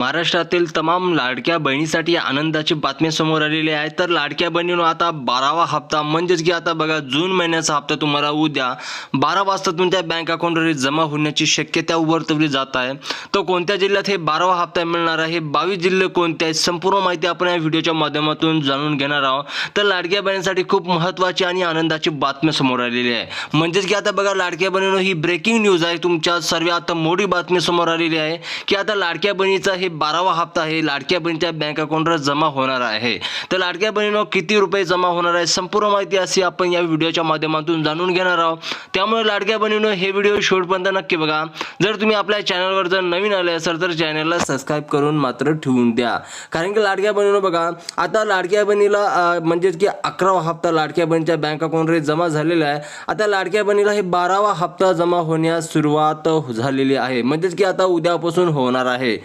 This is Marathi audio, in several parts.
महाराष्ट्रातील तमाम लाडक्या बहिणीसाठी आनंदाची बातमी समोर आलेली आहे. तर लाडक्या बहिणीनं आता बारावा हप्ता म्हणजेच की आता बघा जून महिन्याचा हप्ता तुम्हाला उद्या बारा वाजता तुमच्या बँक अकाउंटवर जमा होण्याची शक्यता वर्तवली जात आहे. तर कोणत्या जिल्ह्यात हे बारावा हप्ता मिळणार आहे? हे बावीस जिल्हे कोणते आहेत? संपूर्ण माहिती आपण या व्हिडिओच्या माध्यमातून जाणून घेणार आहोत. तर लाडक्या बहिणीसाठी खूप महत्त्वाची आणि आनंदाची बातमी समोर आलेली आहे. म्हणजेच की आता बघा लाडक्या बहिणीनं ही ब्रेकिंग न्यूज आहे. तुमच्या सर्व आता मोठी बातमी समोर आलेली आहे की आता लाडक्या बहिणीचा हे बारावा हप्ता हे लाडक्या बहिणीच्या बँक अकाउंटवर जमा होणार आहे. तर लाडक्या बहिणीनं किती रुपये जमा होणार आहे? संपूर्ण माहिती अशी आपण या व्हिडिओच्या माध्यमातून जाणून घेणार आहोत. त्यामुळे लाडक्या बहिणीनं हे व्हिडिओ शेवटपर्यंत नक्की बघा. जर तुम्ही आपल्या चॅनलवर जर नवीन आले असाल तर चॅनलला सबस्क्राईब करून मात्र ठेवून द्या. कारण की लाडक्या बहिणीनं बघा आता लाडक्या बहिणीला म्हणजेच की अकरावा हप्ता लाडक्या बहिणीच्या बँक अकाउंटवर जमा झालेला आहे. आता लाडक्या बहिणीला हे बारावा हप्ता जमा होण्यास सुरुवात झालेली आहे. म्हणजेच की आता उद्यापासून होणार आहे.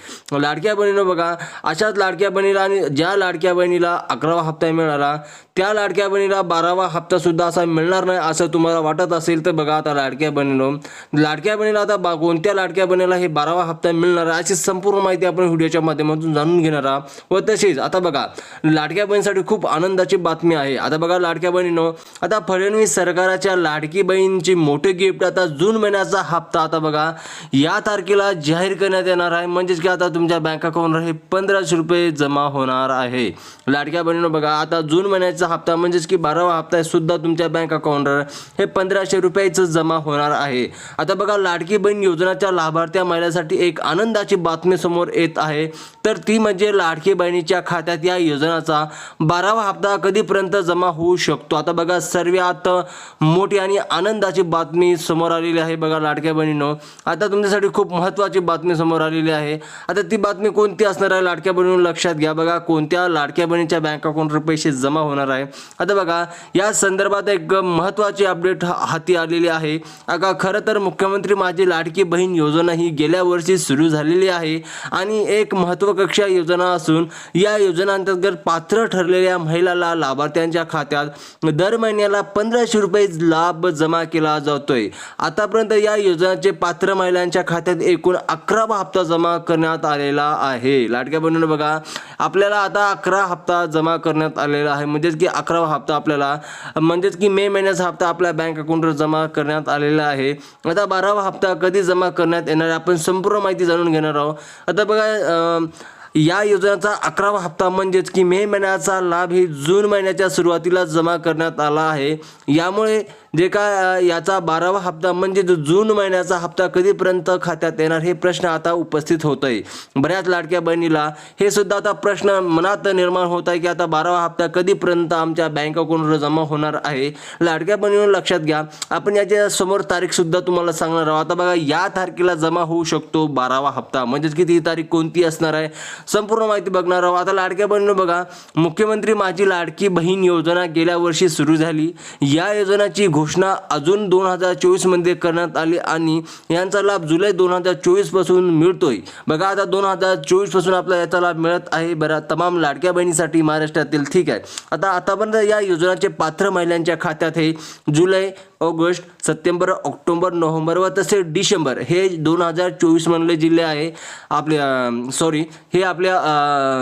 लाडक्या बहिणीनं बघा अशाच लाडक्या बहिणीला आणि ज्या लाडक्या बहिणीला अकरावा हप्ता मिळाला त्या लाडक्या बहिणीला बारावा हप्ता सुद्धा असा मिळणार नाही असं तुम्हाला वाटत असेल तर बघा आता लाडक्या बहिणीनो. लाडक्या बहिणीला आता बा कोणत्या लाडक्या बहिणीला हे बारावा हप्ता मिळणार आहे अशी संपूर्ण माहिती आपण व्हिडिओच्या माध्यमातून जाणून घेणार आहोत. व तसेच आता बघा लाडक्या बहिणीसाठी खूप आनंदाची बातमी आहे. आता बघा लाडक्या बहिणीनो आता फडणवीस सरकाराच्या लाडकी बहिणीची मोठे गिफ्ट आता जून महिन्याचा हप्ता आता बघा या तारखेला जाहीर करण्यात येणार आहे. म्हणजेच की आता तुमच्या बँक अकाउंटवर हे पंधराशे रुपये जमा होणार आहे. लाडक्या बहिणीनं बघा आता जून महिन्याचा हप्ता म्हणजेच की बारावा हप्ता सुद्धा तुमच्या बँक अकाउंटवर हे पंधराशे रुपयाचं जमा होणार आहे. आता बघा लाडकी बहीण योजनाच्या लाभार्थ्या महिलासाठी एक आनंदाची बातमी समोर येत आहे. तर ती म्हणजे लाडकी बहिणीच्या खात्यात या योजनाचा बारावा हप्ता कधीपर्यंत जमा होऊ शकतो? आता बघा सर्वात मोठी आणि आनंदाची बातमी समोर आलेली आहे बघा लाडक्या बहिणीनो. आता तुमच्यासाठी खूप महत्त्वाची बातमी समोर आलेली आहे. आता ती बातमी कोणती असणार आहे लाडक्या बहिणीनं लक्षात घ्या. बघा कोणत्या लाडक्या बहिणीच्या बँक अकाउंटवर पैसे जमा होणार आहे आता बघा या संदर्भात एक महत्त्वाची अपडेट हाती आलेली आहे. अगा खरं तर मुख्यमंत्री माझी लाडकी बहीण योजना ही गेल्या वर्षी सुरू झालेली आहे आणि एक महत्त्वाकांक्षा योजना असून या योजनांतर्गत पात्र ठरलेल्या महिलाला लाभार्थ्यांच्या खात्यात दर महिन्याला पंधराशे रुपये लाभ जमा केला जातोय. आतापर्यंत या योजनेचे पात्र महिलांच्या खात्यात एकूण अकरावा हप्ता जमा करण्यात आलेला आहे. लाडक्या बहिणीनं बघा आपल्याला आता अकरा हप्ता जमा करण्यात आलेला आहे. म्हणजेच की अकरावा हप्ता आपल्याला म्हणजेच की मे महिन्याचा हप्ता आपल्या बँक अकाउंटवर जमा करण्यात आलेला आहे. आता बारावा हप्ता कधी जमा करण्यात येणार आहे? आपण संपूर्ण माहिती जाणून घेणार आहोत. आता बघा या योजनेचा अकरावा हप्ता म्हणजेच की मे महिन्याचा लाभ ही जून महिन्याच्या सुरुवातीला जमा करण्यात आला आहे. यामुळे जे काय याचा बारावा हप्ता म्हणजे जो जून महिन्याचा हप्ता कधीपर्यंत खात्यात येणार हे प्रश्न आता उपस्थित होत आहे बऱ्याच लाडक्या बहिणीला हे सुद्धा आता प्रश्न मनात निर्माण होत आहे की आता बारावा हप्ता कधीपर्यंत आमच्या बँक अकाउंटवर जमा होणार आहे. लाडक्या बहिणीवर लक्षात घ्या आपण याच्या समोर तारीख सुद्धा तुम्हाला सांगणार आहोत. आता बघा या तारखेला जमा होऊ शकतो बारावा हप्ता. म्हणजेच की ती तारीख कोणती असणार आहे संपूर्ण माहिती बघणार आहोत. आता लाडक्या बहिणीनं बघा मुख्यमंत्री माझी लाडकी बहीण योजना गेल्या वर्षी सुरू झाली. या योजनेची घोषणा अजून दोन हजार चोवीसमध्ये करण्यात आली आणि यांचा लाभ जुलै दोन हजार चोवीसपासून मिळतोय. बघा आता दोन हजार चोवीसपासून आपल्याला याचा लाभ मिळत आहे. बरा तमाम लाडक्या बहिणीसाठी महाराष्ट्रातील ठीक आहे. आता आतापर्यंत या योजनाचे पात्र महिलांच्या खात्यात हे जुलै ऑगस्ट सप्टेंबर ऑक्टोबर नोव्हेंबर व तसे डिसेंबर हे दोन हजार चोवीस मधले जिल्हे आहे आपल्या सॉरी हे आपल्या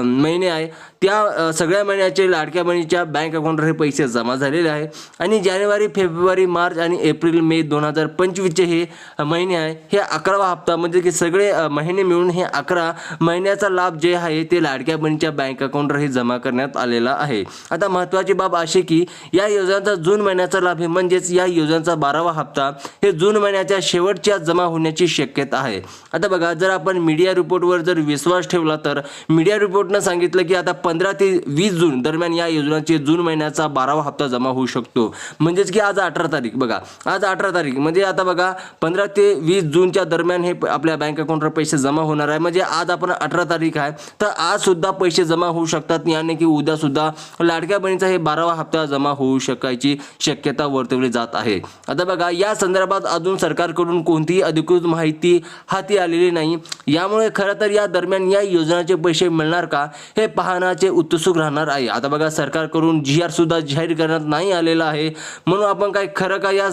महिने आहे. त्या सगळ्या महिन्याचे लाडक्या बहिणीच्या बँक अकाउंटवर हे पैसे जमा झालेले आहे. आणि जानेवारी फेब्रुवारी मार्च आणि एप्रिल मे दोन हजार पंचवीसचे हे महिने आहे. हे अकरावा हप्ता म्हणजे की सगळे महिने मिळून हे अकरा महिन्याचा लाभ जे आहे ते लाडक्या बहिणीच्या बँक अकाउंटवर हे जमा करण्यात आलेला आहे. आता महत्त्वाची बाब अशी की या योजनेचा जून महिन्याचा लाभ हे म्हणजेच या योजनेचा बारावा हप्ता हे जून महिन्याच्या शेवटच्या जमा होण्याची शक्यता आहे. आता बघा जर आपण मीडिया रिपोर्टवर जर विश्वास ठेवला तर मीडिया रिपोर्टनं सांगितलं की आता पंधरा ते वीस जून दरम्यान या योजनाचे जून महिन्याचा बारावा हप्ता जमा होऊ शकतो. म्हणजेच की आज अठरा तारीख बघा. आज अठरा तारीख. म्हणजे आता बघा पंधरा ते वीस जूनच्या दरम्यान हे प- आपल्या बँक अकाउंटवर पैसे जमा होणार आहे. म्हणजे आज आपण अठरा तारीख आहे तर आज सुद्धा पैसे जमा होऊ शकतात. याने की उद्या सुद्धा लाडक्या बहिणीचा हे बारावा हप्ता जमा होऊ शकायची शक्यता वर्तवली जात आहे. आता बघा या संदर्भात अजून सरकारकडून कोणतीही अधिकृत माहिती हाती आलेली नाही. यामुळे खरं तर या दरम्यान या योजनाचे पैसे मिळणार का हे पाहण्याचे उत्सुक राहणार आहे. आता बघा सरकारकडून जी आर सुद्धा जाहीर करण्यात नाही आलेला आहे. म्हणून आपण काय खरं काय या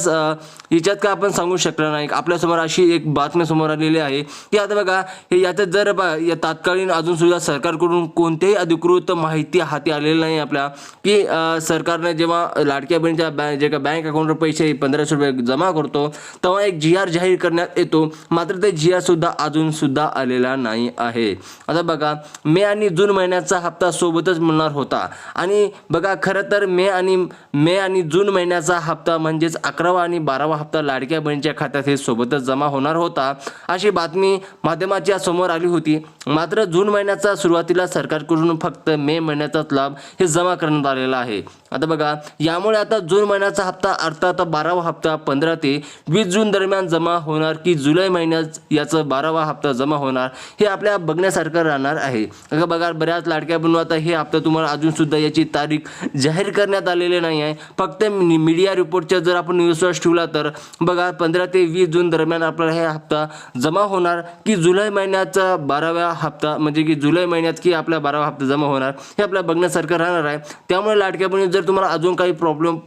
याच्यात काय आपण सांगू शकणार नाही. आपल्यासमोर अशी एक बातमी समोर आलेली आहे की आता बघा हे याच्यात जर बा- या तात्कालीन अजून सुद्धा सरकारकडून कोणतेही अधिकृत माहिती हाती आलेली नाही आपल्या की सरकारने जेव्हा लाडक्या बहिणीच्या बँक जे का बँक अकाउंटवर पैसे पंधराशे रुपये जमा करतो तेव्हा एक जी आर जाहीर करण्यात येतो. मात्र ते जी आर सुद्धा अजून सुद्धा आलेला नाही आहे. आता बघा मे आणि जून महिन्याचा हप्ता सोबतच मिळणार होता. आणि बघा खरं तर मे आणि मे आणि जून महिन्याचा हप्ता म्हणजेच अकरावा आणि बारावा हप्ता लाडक्या बहिणीच्या खात्यात हे सोबतच जमा होणार होता. अशी बातमी माध्यमाच्या समोर आली होती. मात्र जून महिन्याचा सुरुवातीला सरकारकडून फक्त मे महिन्याचाच लाभ हे जमा करण्यात आलेला आहे. आता बघा यामुळे आता जून महिन्याचा हप्ता अर्थात बारावा हप्ता पंधरा ते वीस जून दरम्यान जमा होणार की जुलै महिन्यात याचं बारावा हप्ता जमा होणार हे आपल्या बघण्यासारखं राहणार आहे. बघा बऱ्याच लाडक्या बनू आता हे हप्ता तुम्हाला अजूनसुद्धा याची तारीख जाहीर करण्यात आलेली नाही आहे. फक्त मीडिया रिपोर्टच्या जर आपण विश्वास ठेवला तर बघा पंधरा ते वीस जून दरम्यान आपला हे हप्ता जमा होणार की जुलै महिन्याचा बाराव्या हप्ता म्हणजे की जुलै महिन्यात की आपला बारावा हप्ता जमा होणार हे आपल्या बघण्यासारखं राहणार आहे. त्यामुळे लाडक्या बहिणी जर तुम्हाला अजून काही प्रॉब्लेम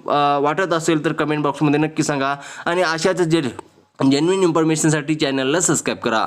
वाटत असेल तर कमेंट बॉक्समध्ये नक्की सांगा. आणि अशाच जे जेन्युइन इन्फॉर्मेशनसाठी चॅनलला सबस्क्राईब करा.